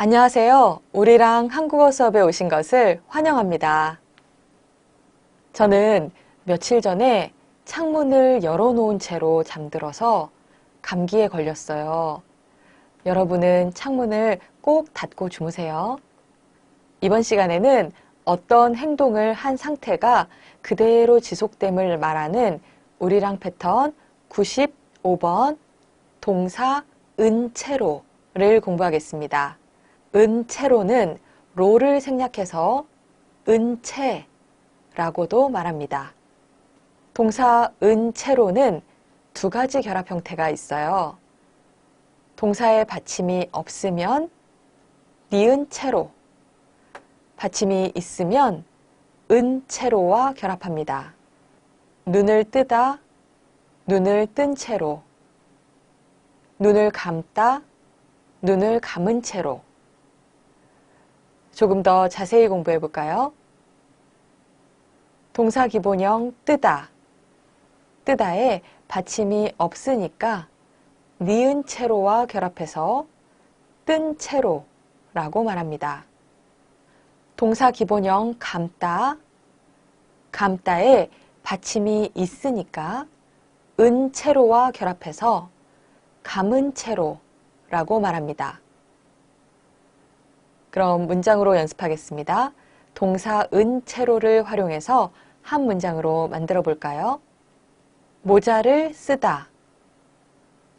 안녕하세요. 우리랑 한국어 수업에 오신 것을 환영합니다. 저는 며칠 전에 창문을 열어놓은 채로 잠들어서 감기에 걸렸어요. 여러분은 창문을 꼭 닫고 주무세요. 이번 시간에는 어떤 행동을 한 상태가 그대로 지속됨을 말하는 우리랑 패턴 95번 동사 은채로를 공부하겠습니다. 은채로는 로를 생략해서 은채라고도 말합니다. 동사 은채로는 두 가지 결합 형태가 있어요. 동사의 받침이 없으면 니은 채로, 받침이 있으면 은 채로와 결합합니다. 눈을 뜨다, 눈을 뜬 채로, 눈을 감다, 눈을 감은 채로. 조금 더 자세히 공부해 볼까요? 동사 기본형 뜨다. 뜨다에 받침이 없으니까 니은 채로와 결합해서 뜬 채로라고 말합니다. 동사 기본형 감다. 감다에 받침이 있으니까 은 채로와 결합해서 감은 채로라고 말합니다. 그럼 문장으로 연습하겠습니다. 동사 은 채로를 활용해서 한 문장으로 만들어 볼까요? 모자를 쓰다.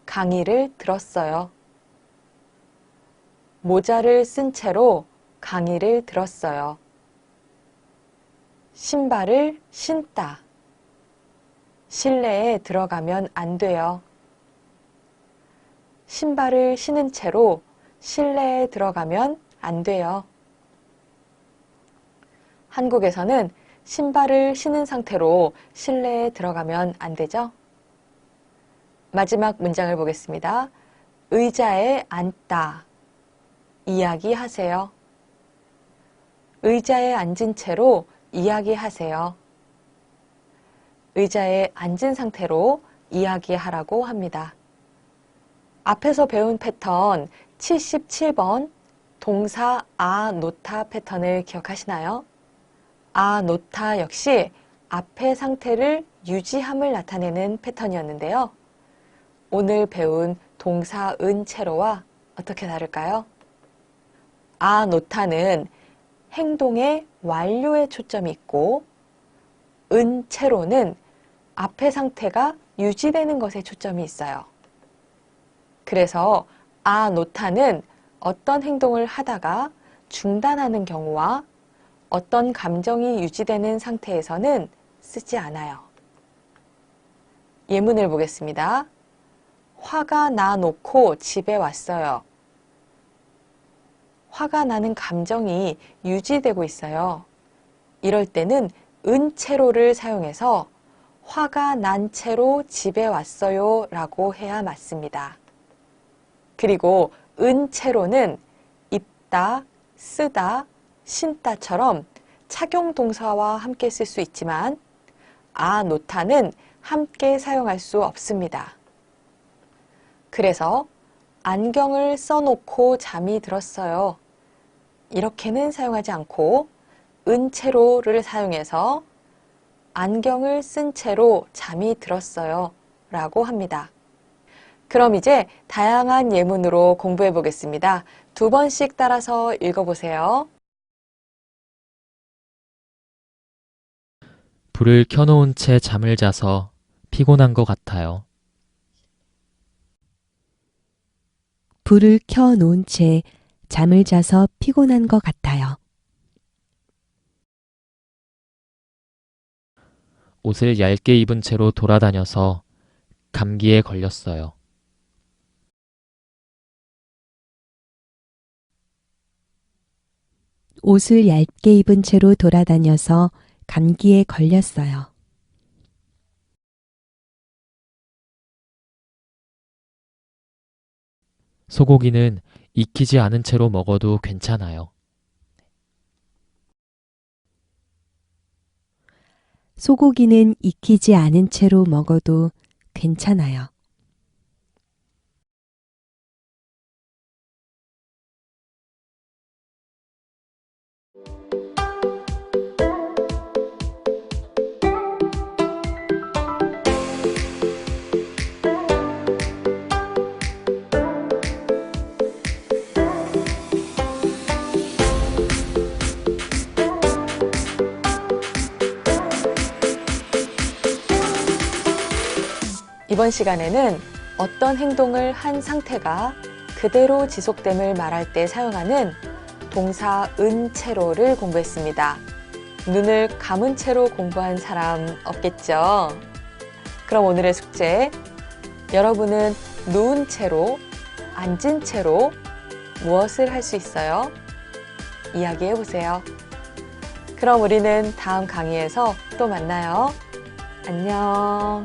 강의를 들었어요. 모자를 쓴 채로 강의를 들었어요. 신발을 신다. 실내에 들어가면 안 돼요. 신발을 신은 채로 실내에 들어가면 안 돼요. 한국에서는 신발을 신은 상태로 실내에 들어가면 안 되죠? 마지막 문장을 보겠습니다. 의자에 앉다. 이야기하세요. 의자에 앉은 채로 이야기하세요. 의자에 앉은 상태로 이야기하라고 합니다. 앞에서 배운 패턴 77번 동사 아 노타 패턴을 기억하시나요? 아 노타 역시 앞의 상태를 유지함을 나타내는 패턴이었는데요. 오늘 배운 동사 은채로와 어떻게 다를까요? 아 노타는 행동의 완료에 초점이 있고 은채로는 앞의 상태가 유지되는 것에 초점이 있어요. 그래서 아 노타는 어떤 행동을 하다가 중단하는 경우와 어떤 감정이 유지되는 상태에서는 쓰지 않아요. 예문을 보겠습니다. 화가 나 놓고 집에 왔어요. 화가 나는 감정이 유지되고 있어요. 이럴 때는 은채로를 사용해서 화가 난 채로 집에 왔어요 라고 해야 맞습니다. 그리고 은채로는 입다, 쓰다, 신다처럼 착용 동사와 함께 쓸 수 있지만 아 노타는 함께 사용할 수 없습니다. 그래서 안경을 써놓고 잠이 들었어요. 이렇게는 사용하지 않고 은채로를 사용해서 안경을 쓴 채로 잠이 들었어요. 라고 합니다. 그럼 이제 다양한 예문으로 공부해 보겠습니다. 두 번씩 따라서 읽어보세요. 불을 켜놓은 채 잠을 자서 피곤한 것 같아요. 불을 켜 놓은 채 잠을 자서 피곤한 것 같아요. 옷을 얇게 입은 채로 돌아다녀서 감기에 걸렸어요. 옷을 얇게 입은 채로 돌아다녀서 감기에 걸렸어요. 소고기는 익히지 않은 채로 먹어도 괜찮아요. 소고기는 익히지 않은 채로 먹어도 괜찮아요. 이번 시간에는 어떤 행동을 한 상태가 그대로 지속됨을 말할 때 사용하는 동사 은 채로를 공부했습니다. 눈을 감은 채로 공부한 사람 없겠죠? 그럼 오늘의 숙제. 여러분은 누운 채로, 앉은 채로 무엇을 할 수 있어요? 이야기해 보세요. 그럼 우리는 다음 강의에서 또 만나요. 안녕.